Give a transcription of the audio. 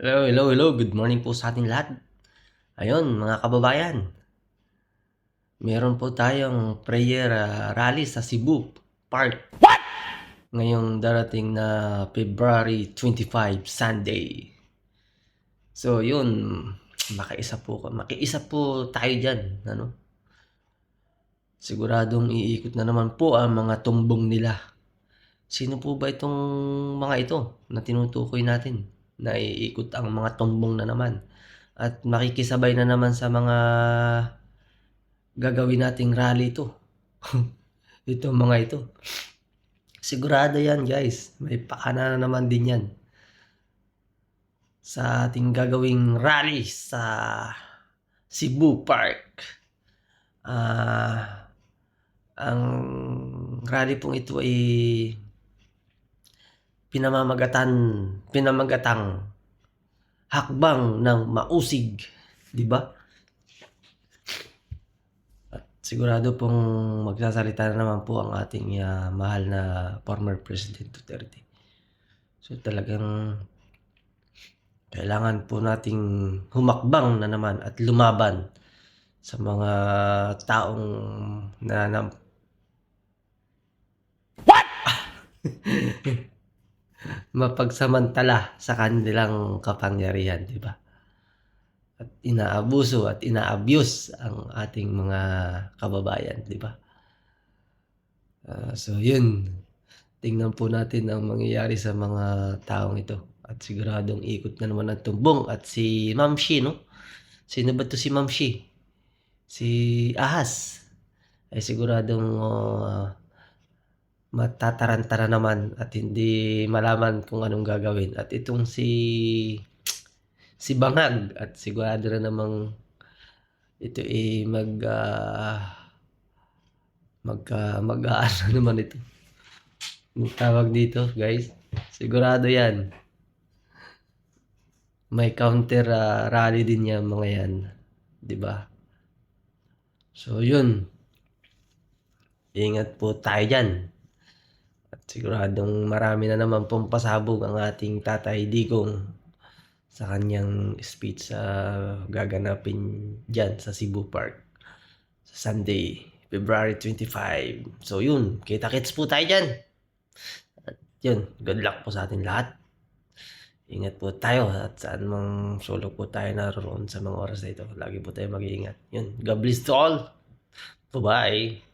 Hello, hello, hello. Good morning po sa ating lahat. Ayun, mga kababayan. Meron po tayong prayer ah, rally sa Cebu Park. What? Ngayong darating na February 25, Sunday. So, yun. Makiisa po, makiisa po tayo dyan. Ano? Siguradong iikot na naman po ang mga tumbong nila. Sino po ba itong mga ito na tinutukoy natin? Na iikot ang mga tumbong na naman. At makikisabay na naman sa mga gagawin nating rally ito. ito mga ito. Sigurado yan guys. May pakana na naman din yan. Sa ating gagawing rally sa Cebu Park. Ah... ang rally pong ito ay pinamamagatan, pinamagatang hakbang ng mausig, di ba? At sigurado pong magsasalita na naman po ang ating ah, mahal na former President Duterte. So talagang kailangan po nating humakbang na naman at lumaban sa mga taong na, mapagsamantala sa kanilang kapangyarihan, di ba? At inaabuso at inaabuse ang ating mga kababayan, di ba? Ah, so, yun. Tingnan po natin ang mangyayari sa mga taong ito. At siguradong ikot na naman ang tumbong. At si Ma'am Shi, no? Sino ba to si Ma'am Shi? Si Ahas. Ay siguradong ah, matatarantara naman at hindi malaman kung anong gagawin. At itong si si Bangag at sigurado na namang ito ay mag ah, mag ah, mag ano naman ito. Ang tawag dito, guys. Sigurado 'yan. May counter ah, rally din yan mga yan, 'di ba? So, 'yun. Ingat po tayo diyan. Siguradong marami na naman pong pasabog ang ating Tatay Digong sa kanyang speech sa gaganapin dyan sa Cebu Park sa Sunday, February 25. So yun, kita-kits po tayo dyan. At yun, good luck po sa atin lahat. Ingat po tayo at saan mang solo po tayo naroon sa mga oras na ito. Lagi po tayo mag-iingat. Yun, God bless to all. Bye-bye.